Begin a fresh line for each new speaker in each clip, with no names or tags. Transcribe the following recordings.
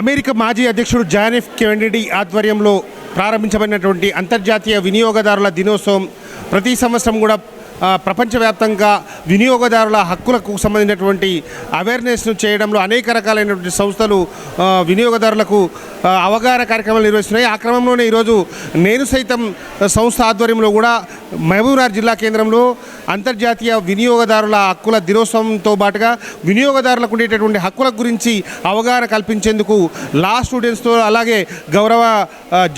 America మాజీ అధ్యక్షుడు John F ఆధ్వర్యంలో ప్రారంభించబడినటువంటి అంతర్జాతీయ వినియోగదారుల దినోత్సవం ప్రతి సంవత్సరం కూడా ప్రపంచవ్యాప్తంగా వినియోగదారుల హక్కులకు సంబంధించినటువంటి అవేర్నెస్ను చేయడంలో అనేక రకాలైనటువంటి సంస్థలు వినియోగదారులకు అవగాహన కార్యక్రమాలు నిర్వహిస్తున్నాయి. ఆ క్రమంలోనే ఈరోజు నేను సైతం సంస్థ ఆధ్వర్యంలో కూడా మహబూబ్నగర్ జిల్లా కేంద్రంలో అంతర్జాతీయ వినియోగదారుల హక్కుల దినోత్సవంతో పాటుగా వినియోగదారులకు ఉండేటటువంటి హక్కుల గురించి అవగాహన కల్పించేందుకు లా స్టూడెంట్స్తో అలాగే గౌరవ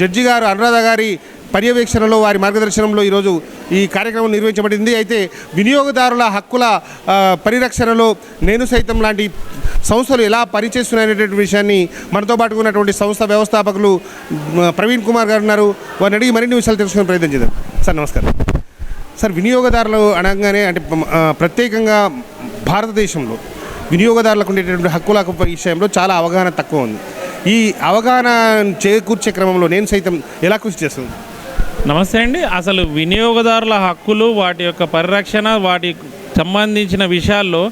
జడ్జి గారు అనురాధ గారి పర్యవేక్షణలో వారి మార్గదర్శనంలో ఈరోజు ఈ కార్యక్రమం నిర్వహించబడింది. అయితే వినియోగదారుల హక్కుల పరిరక్షణలో నేను సైతం లాంటి సంస్థలు ఎలా పనిచేస్తున్నాయనేటువంటి విషయాన్ని మనతో పాటు ఉన్నటువంటి సంస్థ వ్యవస్థాపకులు ప్రవీణ్ కుమార్ గారు ఉన్నారు. వారిని అడిగి మరిన్ని విషయాలు తెలుసుకునే ప్రయత్నం చేద్దాం. సార్ నమస్కారం. సార్ వినియోగదారులు అనగానే అంటే ప్రత్యేకంగా భారతదేశంలో వినియోగదారులకు ఉండేటటువంటి హక్కుల విషయంలో చాలా అవగాహన తక్కువ ఉంది. ఈ అవగాహన చేకూర్చే క్రమంలో నేను సైతం ఎలా కృషి చేస్తుంది?
నమస్తే అండి. అసలు వినియోగదారుల హక్కులు వాటి యొక్క పరిరక్షణ వాటి సంబంధించిన విషయాల్లో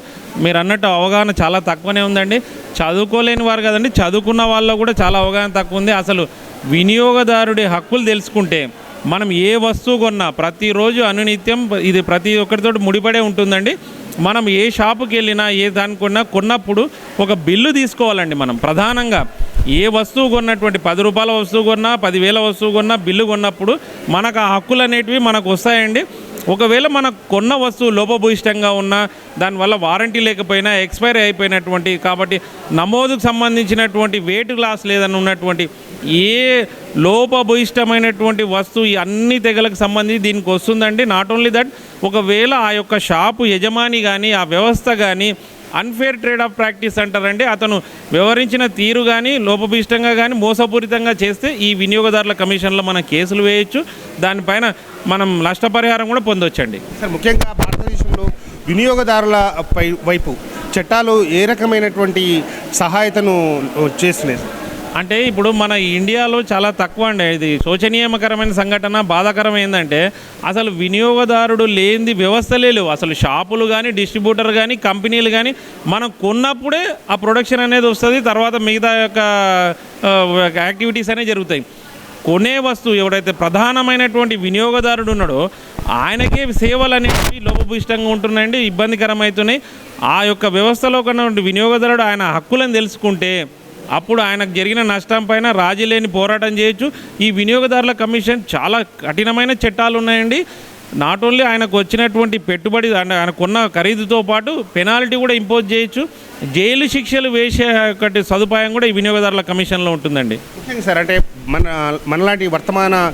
మీరు అన్నట్టు అవగాహన చాలా తక్కువనే ఉందండి. చదువుకోలేని వారు కదండి. చదువుకున్న వాళ్ళలో కూడా చాలా అవగాహన తక్కువ ఉంది. అసలు వినియోగదారుడి హక్కులు తెలుసుకుంటే మనం ఏ వస్తువు కొన్నా ప్రతిరోజు అనునిత్యం ఇది ప్రతి ఒక్కరితో ముడిపడే ఉంటుందండి. మనం ఏ షాపుకి వెళ్ళినా ఏ దానికొన్నా కొన్నప్పుడు ఒక బిల్లు తీసుకోవాలండి మనం. ప్రధానంగా ఏ వస్తువు కొన్నటువంటి పది రూపాయల వస్తువు కొన్నా పదివేల వస్తువు కొన్నా బిల్లు కొన్నప్పుడు మనకు ఆ హక్కులు అనేటివి మనకు వస్తాయండి. ఒకవేళ మనకు కొన్న వస్తువు లోపభూయిష్టంగా ఉన్నా దానివల్ల వారంటీ లేకపోయినా ఎక్స్పైరీ అయిపోయినటువంటి కాబట్టి నమోదుకు సంబంధించినటువంటి వెయిట్ గ్లాస్ లేదని ఉన్నటువంటి ఏ లోపభూయిష్టమైనటువంటి వస్తువు ఈ అన్ని తెగలకు సంబంధించి దీనికి వస్తుందండి. నాట్ ఓన్లీ దట్ ఒకవేళ ఆ యొక్క షాపు యజమాని కానీ ఆ వ్యవస్థ కానీ అన్ఫేర్ ట్రేడ్ ఆఫ్ ప్రాక్టీస్ అంటారండి. అతను వివరించిన తీరు కానీ లోపభీష్టంగా కానీ మోసపూరితంగా చేస్తే ఈ వినియోగదారుల కమిషన్లో మనం కేసులు వేయొచ్చు. దానిపైన మనం నష్టపరిహారం కూడా పొందొచ్చండి.
సార్ ముఖ్యంగా భారతదేశంలో వినియోగదారుల పై వైపు చట్టాలు ఏ రకమైనటువంటి సహాయతను చేస్తున్నాయి?
అంటే ఇప్పుడు మన ఇండియాలో చాలా తక్కువ అండి. ఇది శోచనీయకరమైన సంఘటన బాధాకరం ఏంటంటే అసలు వినియోగదారుడు లేనిది వ్యవస్థలే లేవు. అసలు షాపులు కానీ డిస్ట్రిబ్యూటర్ కానీ కంపెనీలు కానీ మనం కొన్నప్పుడే ఆ ప్రొడక్షన్ అనేది వస్తుంది తర్వాత మిగతా యొక్క యాక్టివిటీస్ అనేవి జరుగుతాయి. కొనే వస్తువు ఎవడైతే ప్రధానమైనటువంటి వినియోగదారుడు ఉన్నాడో ఆయనకే సేవలు అనేవి లోపభూయిష్టంగా ఉంటున్నాయండి ఇబ్బందికరమవుతున్నాయి ఆ యొక్క వ్యవస్థలో ఉన్నటువంటి వినియోగదారుడు ఆయన హక్కులను తెలుసుకుంటే అప్పుడు ఆయనకు జరిగిన నష్టం పైన రాజీ లేని పోరాటం చేయొచ్చు. ఈ వినియోగదారుల కమిషన్ చాలా కఠినమైన చట్టాలు ఉన్నాయండి. నాట్ ఓన్లీ ఆయనకు వచ్చినటువంటి పెట్టుబడి అంటే ఖరీదుతో పాటు పెనాల్టీ కూడా ఇంపోజ్ చేయొచ్చు. జైలు శిక్షలు వేసే ఒకటి సదుపాయం కూడా ఈ వినియోగదారుల కమిషన్లో ఉంటుందండి.
ముఖ్యంగా సార్ అంటే మన మనలాంటి వర్తమాన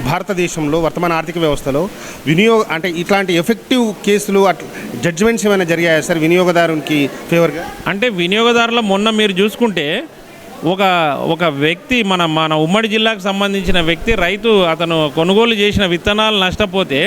భారతదేశంలో వర్తమాన ఆర్థిక వ్యవస్థలో వినియోగ అంటే ఇట్లాంటి ఎఫెక్టివ్ కేసులు అట్లా జడ్జిమెంట్స్ ఏమైనా జరిగాయా సార్? వినియోగదారునికి ఫేవర్గా
అంటే వినియోగదారుల మొన్న మీరు చూసుకుంటే ఒక ఒక వ్యక్తి మన మన ఉమ్మడి జిల్లాకు సంబంధించిన వ్యక్తి రైతు అతను కొనుగోలు చేసిన విత్తనాలు నష్టపోతే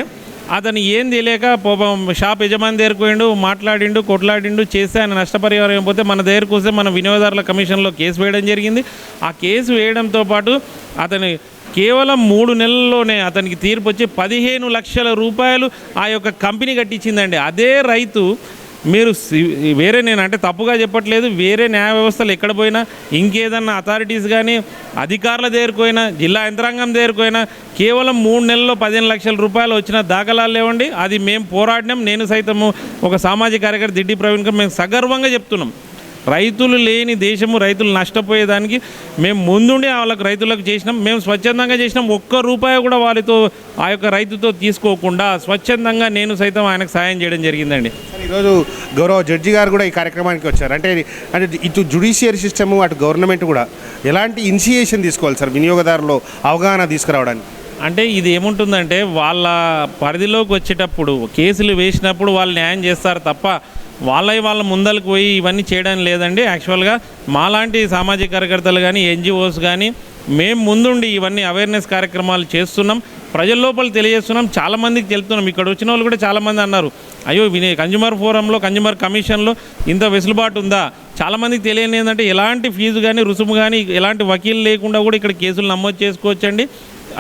అతను ఏం తెలియక పాపం షాప్ యజమాని దగ్గరకు పోయిండు మాట్లాడిండు కొట్లాడిండు చేస్తే ఆయన నష్టపరిహారం పోతే మన దగ్గరకు వస్తే మన వినియోగదారుల కమిషన్లో కేసు వేయడం జరిగింది. ఆ కేసు వేయడంతో పాటు అతని కేవలం మూడు నెలల్లోనే అతనికి తీర్పు వచ్చి పదిహేను లక్షల రూపాయలు ఆ యొక్క కంపెనీ కట్టించిందండి. అదే రైతు మీరు సి- వేరే నేను అంటే తప్పుగా చెప్పట్లేదు వేరే న్యాయ వ్యవస్థలు ఎక్కడ పోయినా ఇంకేదన్నా అథారిటీస్ కానీ అధికారుల దగ్గరకు జిల్లా యంత్రాంగం దగ్గరకు కేవలం మూడు నెలల్లో పదిహేను లక్షల రూపాయలు వచ్చిన దాఖలాలు లేవండి. అది మేము పోరాడినాం. నేను సైతము ఒక సామాజిక కార్యకర్త దిడ్డి ప్రవీణ్ మేము సగర్వంగా చెప్తున్నాం. రైతులు లేని దేశము రైతులు నష్టపోయేదానికి మేము ముందుండి వాళ్ళకి రైతులకు చేసినాం. మేము స్వచ్ఛందంగా చేసినాం. ఒక్క రూపాయి కూడా వాళ్ళతో ఆ యొక్క రైతుతో తీసుకోకుండా స్వచ్ఛందంగా నేను సైతం ఆయనకు సాయం చేయడం జరిగిందండి.
ఈరోజు గౌరవ జడ్జి గారు కూడా ఈ కార్యక్రమానికి వచ్చారు. అంటే అంటే ఇటు జుడిషియరీ సిస్టము అటు గవర్నమెంట్ కూడా ఎలాంటి ఇనిషియేషన్ తీసుకోవాలి సార్? వినియోగదారులో అవగాహన తీసుకురావడానికి.
అంటే ఇది ఏముంటుందంటే వాళ్ళ పరిధిలోకి వచ్చేటప్పుడు కేసులు వేసినప్పుడు వాళ్ళు న్యాయం చేస్తారు తప్ప వాళ్ళవి వాళ్ళ ముందలకు పోయి ఇవన్నీ చేయడం లేదండి. యాక్చువల్గా మాలాంటి సామాజిక కార్యకర్తలు కానీ ఎన్జిఓస్ కానీ మేము ముందుండి ఇవన్నీ అవేర్నెస్ కార్యక్రమాలు చేస్తున్నాం. ప్రజల లోపల తెలియజేస్తున్నాం. చాలామందికి తెలుపుతున్నాం. ఇక్కడ వచ్చిన వాళ్ళు కూడా చాలామంది అన్నారు. అయ్యో వినే కన్జ్యూమర్ ఫోరంలో కన్జ్యూమర్ కమిషన్లో ఇంత వెసులుబాటు ఉందా? చాలామందికి తెలియని ఏంటంటే ఎలాంటి ఫీజు కానీ రుసుము కానీ ఎలాంటి వకీలు లేకుండా కూడా ఇక్కడ కేసులు నమోదు చేసుకోవచ్చండి.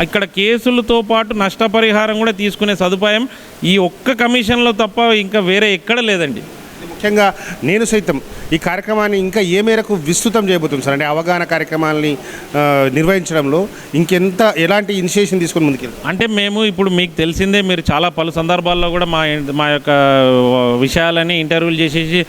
ఇక్కడ కేసులతో పాటు నష్టపరిహారం కూడా తీసుకునే సదుపాయం ఈ ఒక్క కమిషన్లో తప్ప ఇంకా వేరే ఎక్కడ లేదండి.
ముఖ్యంగా నేను సైతం ఈ కార్యక్రమాన్ని ఇంకా ఏ మేరకు విస్తృతం చేయబోతుంది సార్? అంటే అవగాహన కార్యక్రమాలని నిర్వహించడంలో ఇంకెంత ఎలాంటి ఇనిషియేషన్ తీసుకొని ముందుకెళ్తాం
అంటే మేము ఇప్పుడు మీకు తెలిసిందే మీరు చాలా పలు సందర్భాల్లో కూడా మా మా యొక్క విషయాలని ఇంటర్వ్యూలు చేసేసి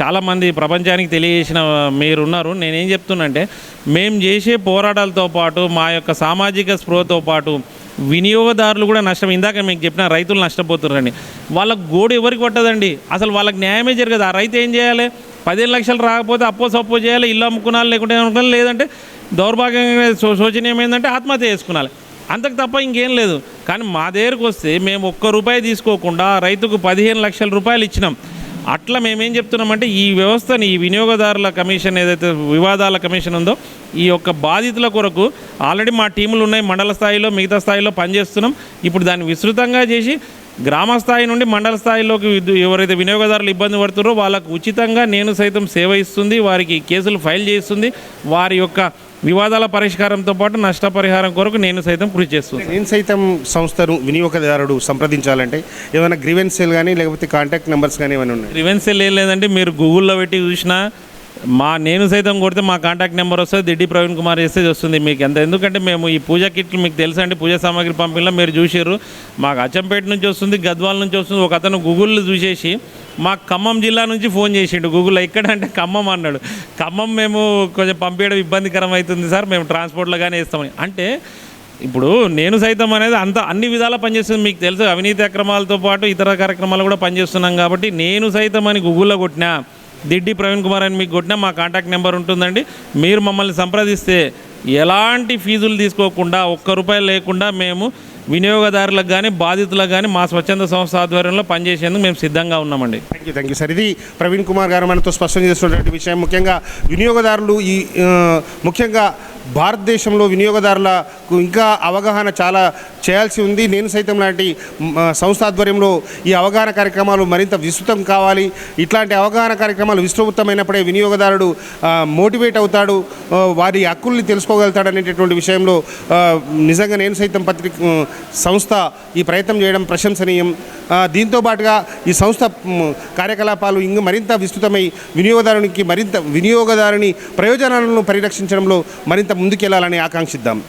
చాలామంది ప్రపంచానికి తెలియజేసిన మీరు ఉన్నారు నేనేం చెప్తున్నంటే మేము చేసే పోరాటాలతో పాటు మా యొక్క సామాజిక స్పృహతో పాటు వినియోగదారులు కూడా నష్టం. ఇందాక మీకు చెప్పిన రైతులు నష్టపోతున్నారండి వాళ్ళకు గోడు ఎవరికి పట్టదండి? అసలు వాళ్ళకి న్యాయమే జరగదు. ఆ రైతు ఏం చేయాలి? పదిహేను లక్షలు రాకపోతే అప్పో సప్పో చేయాలి ఇల్లు అమ్ముకునాలి లేకుంటే ఏమనుకోవాలి లేదంటే దౌర్భాగ్యంగా శో- శోచనీయం ఏంటంటే ఆత్మహత్య చేసుకున్నాలి. అంతకు తప్ప ఇంకేం లేదు. కానీ మా దగ్గరకు వస్తే మేము ఒక్క రూపాయి తీసుకోకుండా రైతుకు పదిహేను లక్షల రూపాయలు ఇచ్చినాం. అట్లా మేమేం చెప్తున్నామంటే ఈ వ్యవస్థని ఈ వినియోగదారుల కమిషన్ ఏదైతే వివాదాల కమిషన్ ఉందో ఈ యొక్క బాధితుల కొరకు ఆల్రెడీ మా టీములు ఉన్నాయి మండల స్థాయిలో మిగతా స్థాయిలో పనిచేస్తున్నాం. ఇప్పుడు దాన్ని విస్తృతంగా చేసి గ్రామ స్థాయి నుండి మండల స్థాయిలోకి ఎవరైతే వినియోగదారులు ఇబ్బంది పడుతున్నారో వాళ్ళకు ఉచితంగా నేను సైతం సేవ ఇస్తుంది వారికి కేసులు ఫైల్ చేస్తుంది వారి యొక్క వివాదాల పరిష్కారంతో పాటు నష్టపరిహారం కొరకు నేను సైతం కృషి చేస్తుంది
నేను సైతం సంస్థను వినియోగదారుడు సంప్రదించాలంటే ఏమైనా గ్రీవెన్స్ సెల్ కానీ లేకపోతే కాంటాక్ట్ నెంబర్స్ కానీ ఏమైనా ఉన్నాయి?
రివెన్స్ ఏం లేదంటే మీరు గూగుల్లో పెట్టి చూసినా మా నేను సైతం కొడితే మా కాంటాక్ట్ నెంబర్ వస్తుంది దిడ్డి ప్రవీణ్ కుమార్ చేస్తే వస్తుంది మీకు ఎంత. ఎందుకంటే మేము ఈ పూజ కిట్లు మీకు తెలుసా అండి పూజా సామాగ్రి పంపిణీలో మీరు చూసారు మాకు అచ్చంపేట నుంచి వస్తుంది గద్వాల నుంచి వస్తుంది ఒక అతను గూగుల్లో చూసేసి మా ఖమ్మం జిల్లా నుంచి ఫోన్ చేసిండు. గూగుల్లో ఎక్కడ అంటే ఖమ్మం అన్నాడు. ఖమ్మం మేము కొంచెం పంపించడం ఇబ్బందికరం అవుతుంది సార్. మేము ట్రాన్స్పోర్ట్లో కానీ వేస్తామని. అంటే ఇప్పుడు నేను సైతం అనేది అంత అన్ని విధాలా పనిచేస్తుంది. మీకు తెలుసు అవినీతి అక్రమాలతో పాటు ఇతర కార్యక్రమాలు కూడా పనిచేస్తున్నాం కాబట్టి నేను సైతం అని గూగుల్లో కొట్టినా దిడ్డి ప్రవీణ్ కుమార్ అని మీకు కొట్టినా మా కాంటాక్ట్ నెంబర్ ఉంటుందండి. మీరు మమ్మల్ని సంప్రదిస్తే ఎలాంటి ఫీజులు తీసుకోకుండా ఒక్క రూపాయి లేకుండా మేము వినియోగదారులకు కానీ బాధితులకు కానీ మా స్వచ్ఛంద సంస్థ ఆధ్వర్యంలో పనిచేసేందుకు మేము సిద్ధంగా ఉన్నామండి.
Thank you thank you sir ఇది ప్రవీణ్ కుమార్ గారు మనతో స్పష్టం చేస్తున్నటువంటి విషయం. ముఖ్యంగా వినియోగదారులు ఈ ముఖ్యంగా భారతదేశంలో వినియోగదారులకు ఇంకా అవగాహన చాలా చేయాల్సి ఉంది. నేను సైతం లాంటి సంస్థ ఆధ్వర్యంలో ఈ అవగాహన కార్యక్రమాలు మరింత విస్తృతం కావాలి. ఇట్లాంటి అవగాహన కార్యక్రమాలు విస్తృతమైనప్పుడే వినియోగదారుడు మోటివేట్ అవుతాడు వారి హక్కుల్ని తెలుసుకోగలుగుతాడు అనేటటువంటి విషయంలో నిజంగా నేను సైతం పత్రిక సంస్థ ఈ ప్రయత్నం చేయడం ప్రశంసనీయం. దీంతో పాటుగా ఈ సంస్థ కార్యకలాపాలు ఇంకా మరింత విస్తృతమై వినియోగదారునికి మరింత వినియోగదారుని ప్రయోజనాలను పరిరక్షించడంలో మరింత ముందుకెళ్ళాలని ఆకాంక్షిద్దాం.